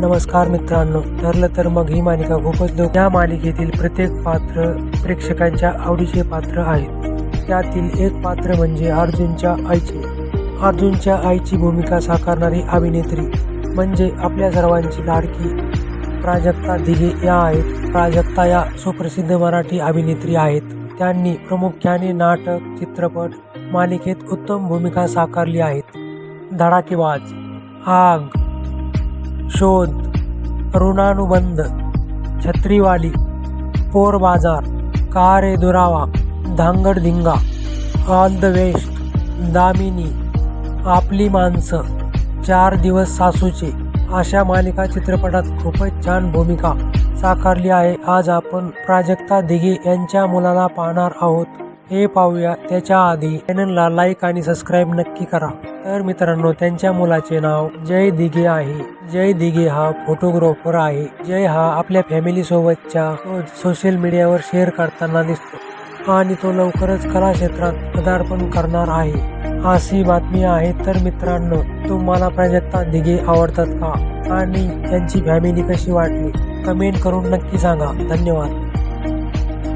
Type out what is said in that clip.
नमस्कार मित्रांनो. ठरलं तर मग ही मालिका खूपच लोक या मालिकेतील प्रत्येक पात्र प्रेक्षकांच्या आवडीचे पात्र आहेत. त्यातील एक पात्र म्हणजे अर्जुनच्या आईचे. अर्जुनच्या आईची भूमिका साकारणारी अभिनेत्री म्हणजे आपल्या सर्वांची लाडकी प्राजक्ता दिघे या आहेत. प्राजक्ता या सुप्रसिद्ध मराठी अभिनेत्री आहेत. त्यांनी प्रामुख्याने नाटक चित्रपट मालिकेत उत्तम भूमिका साकारली आहेत. धडाकेबाज आग शोध ऋणानुबंध छत्रीवाली पोर बाजार कारे दुरावा धांगडधिंगा ऑल द वेस्ट दामिनी आपली माणसं चार दिवस सासूचे अशा मालिका चित्रपटात खूपच छान भूमिका साकारली आहे. आज आपण प्राजक्ता दिघे यांच्या मुलाला पाहणार आहोत. हे पाहूया. त्याच्या आधी चॅनलला लाईक आणि सबस्क्राईब नक्की करा. तर मित्रांनो त्यांच्या मुलाचे नाव जय दिघे आहे. जय दिघे हा फोटोग्राफर आहे. जय हा आपल्या फॅमिली सोबतच्या सोशल मीडियावर शेअर करताना दिसतो. आणि तो लवकरच कला क्षेत्रात पदार्पण करणार आहे. अशी बातमी आहे. तर मित्रांनो तुम्हाला प्राजक्ता दिघे आवडतात का? आणि त्यांची फॅमिली कशी वाटली? कमेंट करून नक्की सांगा. धन्यवाद.